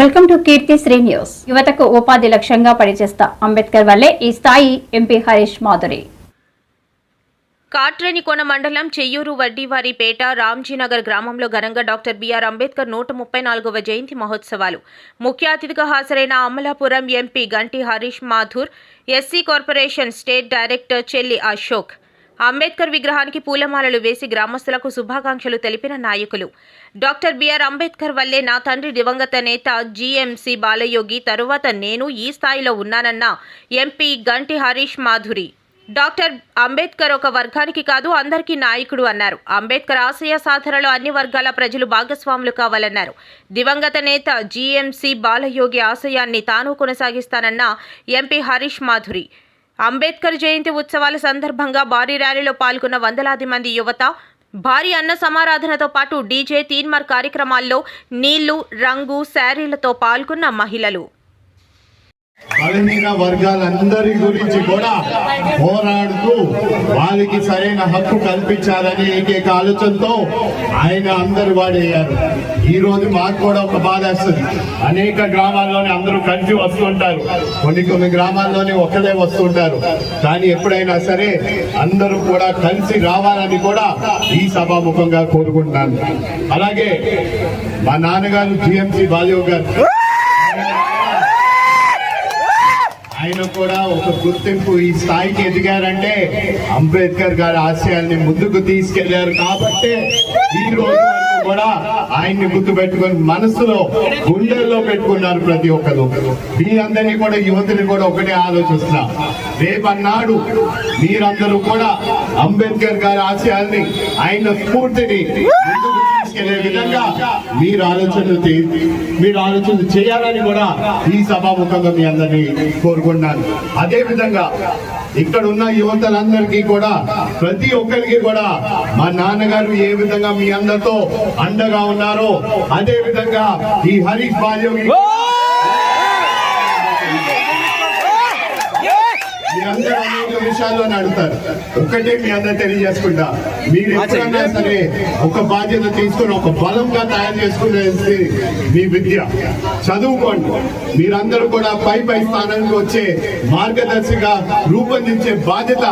Welcome to Keerthi Sri news. యువతకు ఉపాధి లక్ష్యంగా పనిచేస్తా అంబేద్కర్ వల్లే ఈ స్థాయి ఎంపీ హరీష్ మాధురి. కాట్రేనికోన మండలం చెయ్యూరు వడ్డీవారిపేట రామ్జీనగర్ గ్రామంలో ఘనంగా డాక్టర్ బిఆర్ అంబేద్కర్ నూట ముప్పై నాలుగవ జయంతి మహోత్సవాలు. ముఖ్య అతిథిగా హాజరైన Amalapuram MP Ganti Harish Mathur SC corporation state director Chelli Ashok. Ambedkar విగ్రహానికి పూలమాలలు వేసి గ్రామస్తులకు శుభాకాంక్షలు తెలిపిన నాయకులు. డాక్టర్ బిఆర్ అంబేద్కర్ వల్లే నా తండ్రి దివంగత నేత జీఎంసీ బాలయోగి తరువాత నేను ఈ స్థాయిలో ఉన్నానన్న ఎంపీ గంటి హరీష్ మాధురి. డాక్టర్ అంబేద్కర్ ఒక వర్గానికి కాదు అందరికీ నాయకుడు అన్నారు. అంబేద్కర్ ఆశయ సాధనలో అన్ని వర్గాల ప్రజలు భాగస్వాములు కావాలన్నారు. దివంగత నేత జీఎంసీ బాలయోగి ఆశయాన్ని తాను కొనసాగిస్తానన్న ఎంపీ హరీష్ మాధురి. అంబేద్కర్ జయంతి ఉత్సవాల సందర్భంగా భారీ ర్యాలీలో పాల్గొన్న వందలాది మంది యువత భారీ అన్న సమారాధనతో పాటు డీజే తీన్మార్ కార్యక్రమాల్లో నీళ్ళు రంగు శారీలతో పాల్గొన్న మహిళలు. బలహీన వర్గాలందరి గురించి కూడా పోరాడుతూ వారికి సరైన హక్కు కల్పించాలని ఏకైక ఆలోచనతో ఆయన అందరు వాడయ్యారు. ఈ రోజు మాకు కూడా ఒక బాధ వస్తుంది. అనేక గ్రామాల్లోనే అందరూ కలిసి వస్తుంటారు కొన్ని కొన్ని గ్రామాల్లోనే ఒకరే వస్తుంటారు కానీ ఎప్పుడైనా సరే అందరూ కూడా కలిసి రావాలని కూడా ఈ సభాముఖంగా కోరుకుంటున్నాను. అలాగే మా నాన్నగారు జిఎంసి బాలయ్య గారు. ఆయన కూడా ఒక గుర్తింపు ఈ స్థాయికి ఎదిగారంటే అంబేద్కర్ గారి ఆశయాల్ని ముందుకు తీసుకెళ్ళారు. కాబట్టి ఈ రోజు కూడా ఆయన్ని గుర్తు పెట్టుకొని మనసులో గుండెల్లో పెట్టుకున్నారు ప్రతి ఒక్కరు. మీరందరినీ కూడా యువతిని కూడా ఒకటే ఆలోచిస్తున్నా. రేపన్నాడు మీరందరూ కూడా అంబేద్కర్ గారి ఆశయాల్ని ఆయన స్ఫూర్తిని తీసుకెళ్ళే విధంగా మీరు ఆలోచనలు మీరు ఆలోచనలు చేయాలని కూడా ఈ సభాముఖంగా మీ అందరినీ కోరుకుంటున్నాను. అదే విధంగా ఇక్కడ ఉన్న యువతలందరికీ కూడా ప్రతి ఒక్కరికి కూడా మా నాన్నగారు ఏ విధంగా మీ అందరితో అండగా ఉన్నారో అదే విధంగా ఈ హరీష్ మీరందరూ అనేక విషయాల్లో అడుగుతారు. ఒక్కటే మీ అందరూ తెలియజేసుకుంటా. మీరు ఎప్పుడన్నా సరే ఒక బాధ్యత తీసుకుని ఒక బలంగా తయారు చేసుకునేది మీ విద్య. చదువుకోండి. మీరందరూ కూడా పై పై స్థానానికి వచ్చే మార్గదర్శిగా రూపొందించే బాధ్యత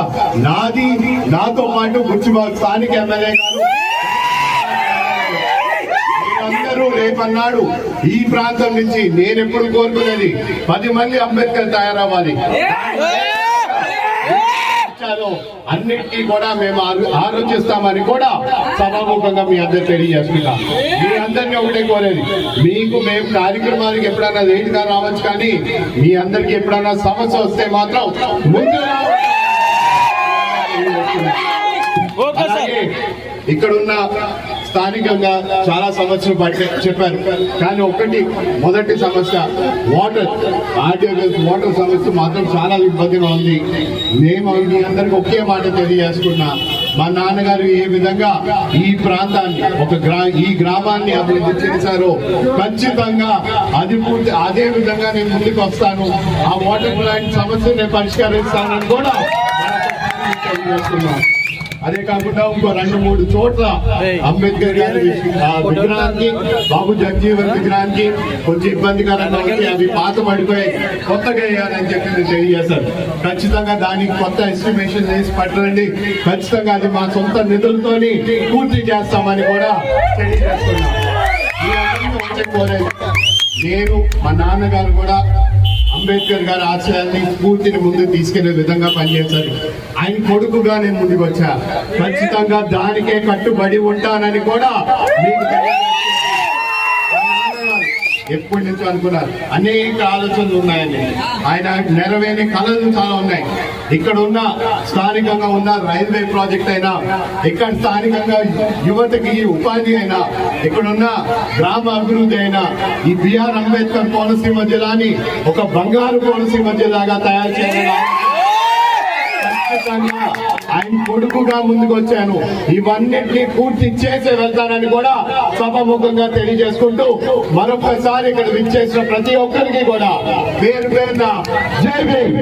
నాది. నాతో పాటు ముచ్చిబాబు స్థానిక ఎమ్మెల్యే గారు. మీరందరూ రేపన్నాడు ఈ ప్రాంతం నుంచి నేను ఎప్పుడు కోరుకునేది. పది మంది అంబేద్కర్ తయారవ్వాలి. ఇచ్చారో అన్నిటికీ కూడా మేము ఆలో- ఆలోచిస్తామని కూడా సభాముఖంగా మీ అందరు తెలియజేస్తున్నా మీ అందరినీ ఒకటే కోరేది. మీకు మేము కార్యక్రమానికి ఎప్పుడైనా లేట్గా రావచ్చు కానీ మీ అందరికి ఎప్పుడైనా సమస్య వస్తే మాత్రం ముందు అలాగే ఇక్కడున్న స్థానికంగా చాలా సమస్యలు పట్టే చెప్పారు. కానీ ఒకటి మొదటి సమస్య వాటర్. ఆర్టీఓ వాటర్ సమస్య మాత్రం చాలా ఇబ్బందిగా ఉంది. మేము మీ అందరికి ఒకే మాట తెలియజేసుకున్నా మా నాన్నగారు ఏ విధంగా ఈ ప్రాంతాన్ని ఒక గ్రా ఈ గ్రామాన్ని అభివృద్ధి చేశారో ఖచ్చితంగా అది పూర్తి అదే విధంగా నేను ముందుకు వస్తాను. ఆ వాటర్ ప్లాంట్ సమస్య నేను పరిష్కరిస్తానని కూడా తెలియజేస్తున్నాను. అదే కాకుండా ఇంకో రెండు మూడు చోట్ల అంబేద్కర్ గారి విగ్రహానికి బాబు జగజీవన్ విగ్రహానికి కొంచెం ఇబ్బందికరంగా ఉంది. అవి పాత పడిపోయి కొత్తగా వేయాలని చెప్పి నేను తెలియజేశాను ఖచ్చితంగా దానికి కొత్త ఎస్టిమేషన్ వేసి పట్టండి ఖచ్చితంగా అది మా సొంత నిధులతోని పూర్తి చేస్తామని కూడా తెలియజేస్తున్నాం. నేను మా నాన్నగారు కూడా అంబేద్కర్ గారి ఆశయాల్ని స్ఫూర్తిని ముందు తీసుకెళ్ళే విధంగా పనిచేశారు. ఆయన కొడుకుగా నేను ముందుకు వచ్చా ఖచ్చితంగా దానికే కట్టుబడి ఉంటానని కూడా మీకు ఎప్పటి నుంచో అనుకున్నారు. అనేక ఆలోచనలు ఉన్నాయండి. ఆయన నెరవేరే కళలు చాలా ఉన్నాయి. ఇక్కడ ఉన్న స్థానికంగా ఉన్న రైల్వే ప్రాజెక్ట్ అయినా ఇక్కడ స్థానికంగా యువతకి ఉపాధి అయినా ఇక్కడున్న గ్రామ అభివృద్ధి అయినా ఈ బిఆర్ అంబేద్కర్ కోనసీమ జిల్లాని ఒక బంగారు కోనసీమ జిల్లాగా తయారు చేయాలి ఆయన కొడుకుగా ముందుకు వచ్చాను ఇవన్నిటినీ పూర్తి చేసి వెళ్తానని కూడా సభాముఖంగా తెలియజేసుకుంటూ మరొకసారి ఇక్కడ విచ్చేసిన ప్రతి ఒక్కరికి కూడా పేరు పేరున జై భీమ్.